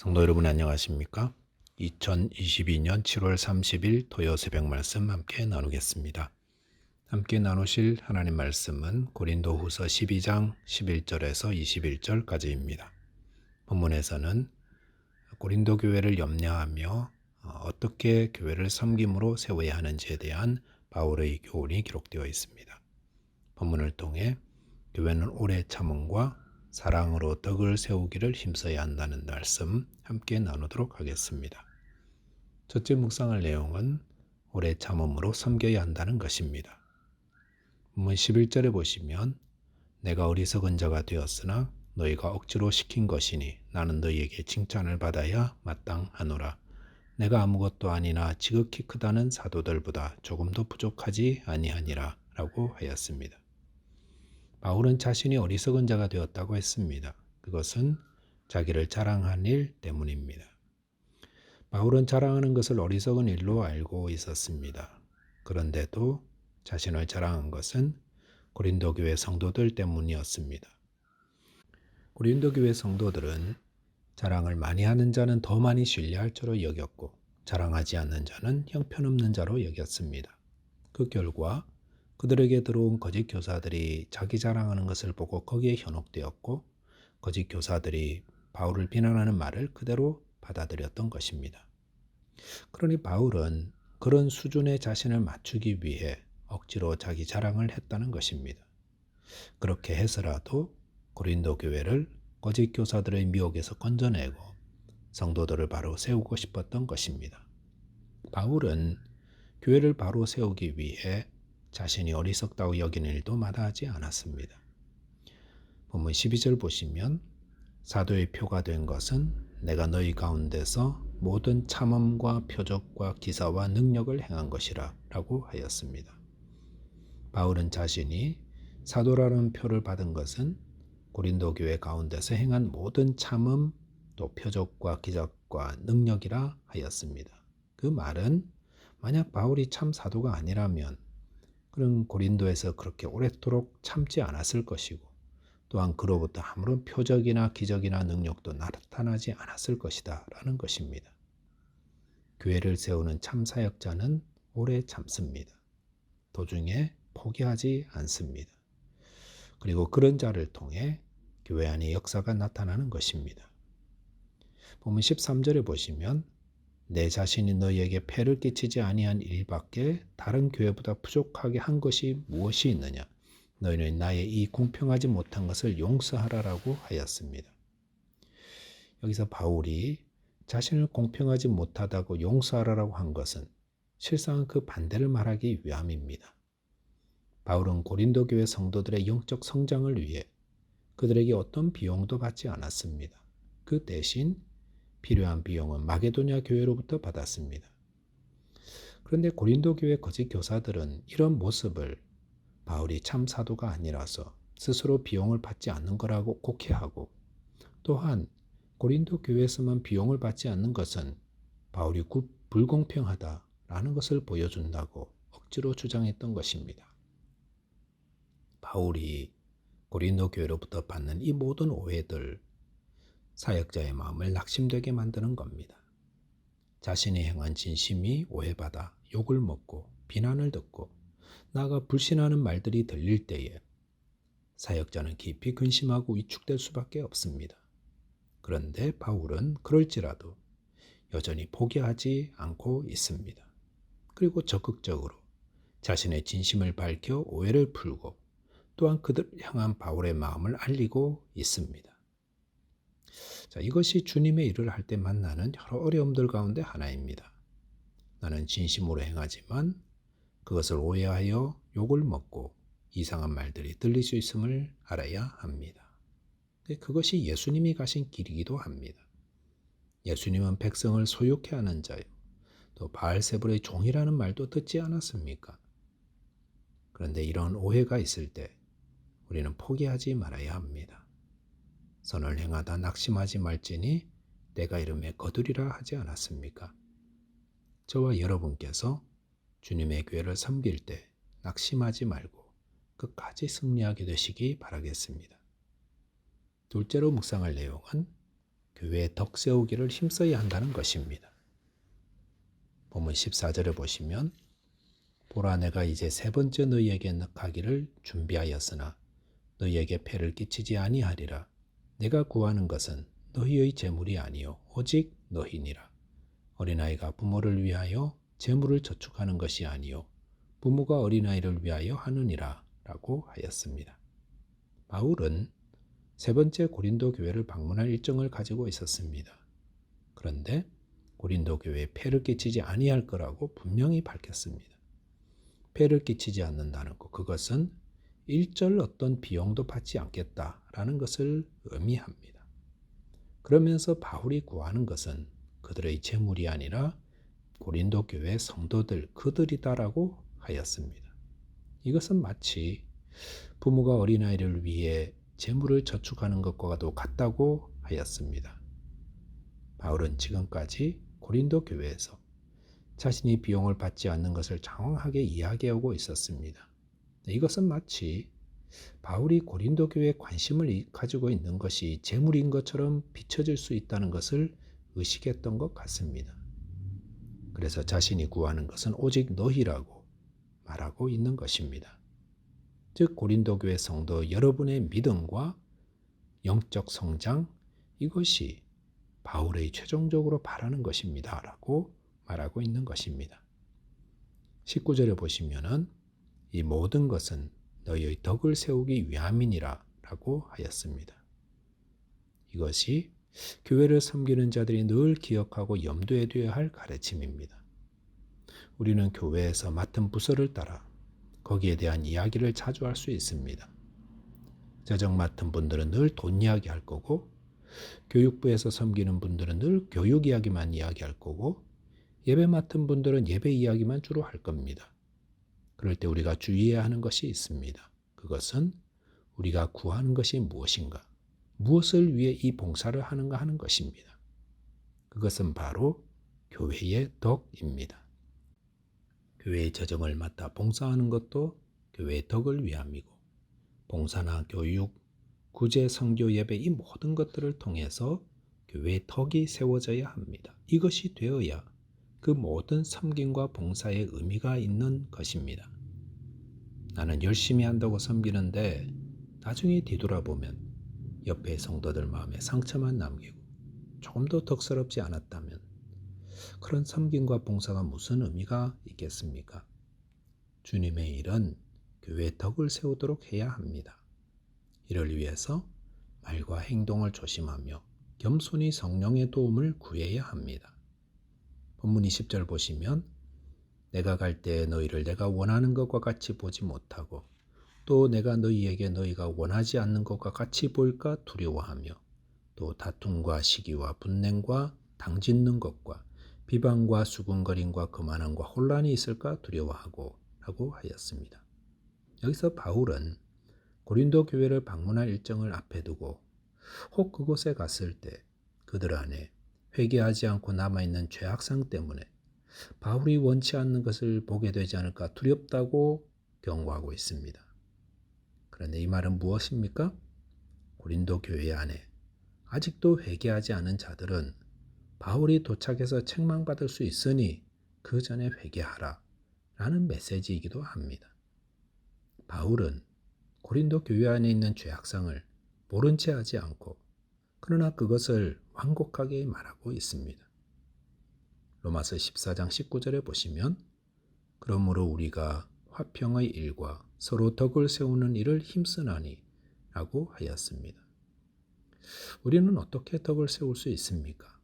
성도 여러분 안녕하십니까? 2022년 7월 30일 토요 새벽 말씀 함께 나누겠습니다. 함께 나누실 하나님 말씀은 고린도 후서 12장 11절에서 21절까지입니다. 본문에서는 고린도 교회를 염려하며 어, 어떻게 교회를 섬김으로 세워야 하는지에 대한 바울의 교훈이 기록되어 있습니다. 본문을 통해 교회는 오래 참음과 사랑으로 덕을 세우기를 힘써야 한다는 말씀 함께 나누도록 하겠습니다. 첫째 묵상할 내용은 오래 참음으로 섬겨야 한다는 것입니다. 본문 11절에 보시면 내가 어리석은 자가 되었으나 너희가 억지로 시킨 것이니 나는 너희에게 칭찬을 받아야 마땅하노라. 내가 아무것도 아니나 지극히 크다는 사도들보다 조금도 부족하지 아니하니라 라고 하였습니다. 바울은 자신이 어리석은 자가 되었다고 했습니다. 그것은 자기를 자랑한 일 때문입니다. 바울은 자랑하는 것을 어리석은 일로 알고 있었습니다. 그런데도 자신을 자랑한 것은 고린도 교회 성도들 때문이었습니다. 고린도 교회 성도들은 자랑을 많이 하는 자는 더 많이 신뢰할 줄로 여겼고 자랑하지 않는 자는 형편없는 자로 여겼습니다. 그 결과 그들에게 들어온 거짓 교사들이 자기 자랑하는 것을 보고 거기에 현혹되었고 거짓 교사들이 바울을 비난하는 말을 그대로 받아들였던 것입니다. 그러니 바울은 그런 수준의 자신을 맞추기 위해 억지로 자기 자랑을 했다는 것입니다. 그렇게 해서라도 고린도 교회를 거짓 교사들의 미혹에서 건져내고 성도들을 바로 세우고 싶었던 것입니다. 바울은 교회를 바로 세우기 위해 자신이 어리석다고 여기는 일도 마다하지 않았습니다. 본문 12절 보시면 사도의 표가 된 것은 내가 너희 가운데서 모든 참음과 표적과 기사와 능력을 행한 것이라 라고 하였습니다. 바울은 자신이 사도라는 표를 받은 것은 고린도 교회 가운데서 행한 모든 참음 또 표적과 기적과 능력이라 하였습니다. 그 말은 만약 바울이 참 사도가 아니라면 그런 고린도에서 그렇게 오랫도록 참지 않았을 것이고 또한 그로부터 아무런 표적이나 기적이나 능력도 나타나지 않았을 것이다 라는 것입니다. 교회를 세우는 참 사역자는 오래 참습니다. 도중에 포기하지 않습니다. 그리고 그런 자를 통해 교회 안에 역사가 나타나는 것입니다. 보면 13절에 보시면 내 자신이 너희에게 폐를 끼치지 아니한 일밖에 다른 교회보다 부족하게 한 것이 무엇이 있느냐? 너희는 나의 이 공평하지 못한 것을 용서하라라고 하였습니다. 여기서 바울이 자신을 공평하지 못하다고 용서하라라고 한 것은 실상 그 반대를 말하기 위함입니다. 바울은 고린도 교회 성도들의 영적 성장을 위해 그들에게 어떤 비용도 받지 않았습니다. 그 대신 필요한 비용은 마게도냐 교회로부터 받았습니다. 그런데 고린도 교회 거짓 교사들은 이런 모습을 바울이 참 사도가 아니라서 스스로 비용을 받지 않는 거라고 곡해하고 또한 고린도 교회에서만 비용을 받지 않는 것은 바울이 불공평하다라는 것을 보여준다고 억지로 주장했던 것입니다. 바울이 고린도 교회로부터 받는 이 모든 오해들 사역자의 마음을 낙심되게 만드는 겁니다. 자신이 행한 진심이 오해받아 욕을 먹고 비난을 듣고 나가 불신하는 말들이 들릴 때에 사역자는 깊이 근심하고 위축될 수밖에 없습니다. 그런데 바울은 그럴지라도 여전히 포기하지 않고 있습니다. 그리고 적극적으로 자신의 진심을 밝혀 오해를 풀고 또한 그들 향한 바울의 마음을 알리고 있습니다. 자, 이것이 주님의 일을 할 때 만나는 여러 어려움들 가운데 하나입니다. 나는 진심으로 행하지만 그것을 오해하여 욕을 먹고 이상한 말들이 들릴 수 있음을 알아야 합니다. 그것이 예수님이 가신 길이기도 합니다. 예수님은 백성을 소유케 하는 자요. 또 바알세불의 종이라는 말도 듣지 않았습니까? 그런데 이런 오해가 있을 때 우리는 포기하지 말아야 합니다. 선을 행하다 낙심하지 말지니 내가 이름에 거두리라 하지 않았습니까? 저와 여러분께서 주님의 교회를 섬길 때 낙심하지 말고 끝까지 승리하게 되시기 바라겠습니다. 둘째로 묵상할 내용은 교회의 덕 세우기를 힘써야 한다는 것입니다. 본문 14절을 보시면 보라 내가 이제 세 번째 너희에게 가기를 준비하였으나 너희에게 폐를 끼치지 아니하리라. 내가 구하는 것은 너희의 재물이 아니요 오직 너희니라. 어린아이가 부모를 위하여 재물을 저축하는 것이 아니요 부모가 어린아이를 위하여 하느니라 라고 하였습니다. 바울은 세 번째 고린도 교회를 방문할 일정을 가지고 있었습니다. 그런데 고린도 교회에 폐를 끼치지 아니할 거라고 분명히 밝혔습니다. 폐를 끼치지 않는다는 것, 그것은 일절 어떤 비용도 받지 않겠다 라는 것을 의미합니다. 그러면서 바울이 구하는 것은 그들의 재물이 아니라 고린도 교회 성도들 그들이다라고 하였습니다. 이것은 마치 부모가 어린아이를 위해 재물을 저축하는 것과도 같다고 하였습니다. 바울은 지금까지 고린도 교회에서 자신이 비용을 받지 않는 것을 장황하게 이야기하고 있었습니다. 이것은 마치 바울이 고린도 교회에 관심을 가지고 있는 것이 재물인 것처럼 비춰질 수 있다는 것을 의식했던 것 같습니다. 그래서 자신이 구하는 것은 오직 너희라고 말하고 있는 것입니다. 즉 고린도 교회 성도 여러분의 믿음과 영적 성장 이것이 바울의 최종적으로 바라는 것입니다라고 말하고 있는 것입니다. 19절에 보시면은 이 모든 것은 너희의 덕을 세우기 위함이니라 라고 하였습니다. 이것이 교회를 섬기는 자들이 늘 기억하고 염두에 둬야 할 가르침입니다. 우리는 교회에서 맡은 부서를 따라 거기에 대한 이야기를 자주 할 수 있습니다. 재정 맡은 분들은 늘 돈 이야기 할 거고, 교육부에서 섬기는 분들은 늘 교육 이야기만 이야기할 거고, 예배 맡은 분들은 예배 이야기만 주로 할 겁니다. 그럴 때 우리가 주의해야 하는 것이 있습니다. 그것은 우리가 구하는 것이 무엇인가, 무엇을 위해 이 봉사를 하는가 하는 것입니다. 그것은 바로 교회의 덕입니다. 교회의 재정을 맡아 봉사하는 것도 교회의 덕을 위함이고, 봉사나 교육, 구제, 성교, 예배 이 모든 것들을 통해서 교회의 덕이 세워져야 합니다. 이것이 되어야 그 모든 섬김과 봉사의 의미가 있는 것입니다. 나는 열심히 한다고 섬기는데 나중에 뒤돌아보면 옆에 성도들 마음에 상처만 남기고 조금 더 덕스럽지 않았다면 그런 섬김과 봉사가 무슨 의미가 있겠습니까? 주님의 일은 교회의 덕을 세우도록 해야 합니다. 이를 위해서 말과 행동을 조심하며 겸손히 성령의 도움을 구해야 합니다. 본문 20절 보시면 내가 갈때 너희를 내가 원하는 것과 같이 보지 못하고 또 내가 너희에게 너희가 원하지 않는 것과 같이 볼까 두려워하며 또 다툼과 시기와 분냉과 당짓는 것과 비방과 수군거림과 거만함과 혼란이 있을까 두려워하고 라고 하였습니다. 여기서 바울은 고린도 교회를 방문할 일정을 앞에 두고 혹 그곳에 갔을 때 그들 안에 회개하지 않고 남아있는 죄악상 때문에 바울이 원치 않는 것을 보게 되지 않을까 두렵다고 경고하고 있습니다. 그런데 이 말은 무엇입니까? 고린도 교회 안에 아직도 회개하지 않은 자들은 바울이 도착해서 책망받을 수 있으니 그 전에 회개하라 라는 메시지이기도 합니다. 바울은 고린도 교회 안에 있는 죄악상을 모른 채 하지 않고 그러나 그것을 완곡하게 말하고 있습니다. 로마서 14장 19절에 보시면 그러므로 우리가 화평의 일과 서로 덕을 세우는 일을 힘쓰나니 라고 하였습니다. 우리는 어떻게 덕을 세울 수 있습니까?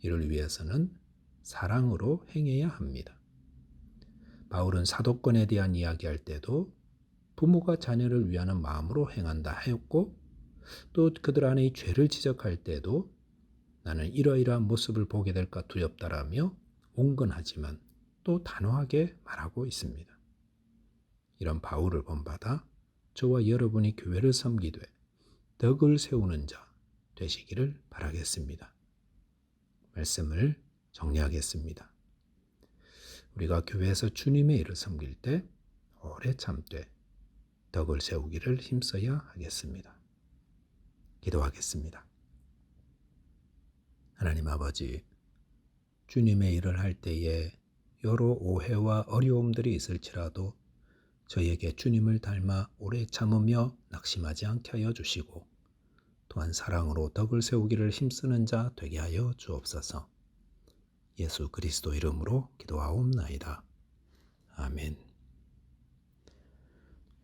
이를 위해서는 사랑으로 행해야 합니다. 바울은 사도권에 대한 이야기할 때도 부모가 자녀를 위하는 마음으로 행한다 하였고 또 그들 안의 죄를 지적할 때도 나는 이러이러한 모습을 보게 될까 두렵다라며 온건하지만 또 단호하게 말하고 있습니다. 이런 바울을 본받아 저와 여러분이 교회를 섬기되 덕을 세우는 자 되시기를 바라겠습니다. 말씀을 정리하겠습니다. 우리가 교회에서 주님의 일을 섬길 때 오래 참되 덕을 세우기를 힘써야 하겠습니다. 기도하겠습니다. 하나님 아버지, 주님의 일을 할 때에 여러 오해와 어려움들이 있을지라도 저에게 주님을 닮아 오래 참으며 낙심하지 않게 하여 주시고 또한 사랑으로 덕을 세우기를 힘쓰는 자 되게 하여 주옵소서. 예수 그리스도 이름으로 기도하옵나이다. 아멘.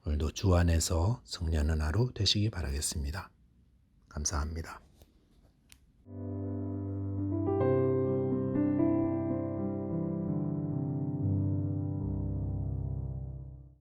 오늘도 주 안에서 승리하는 하루 되시기 바라겠습니다. 감사합니다.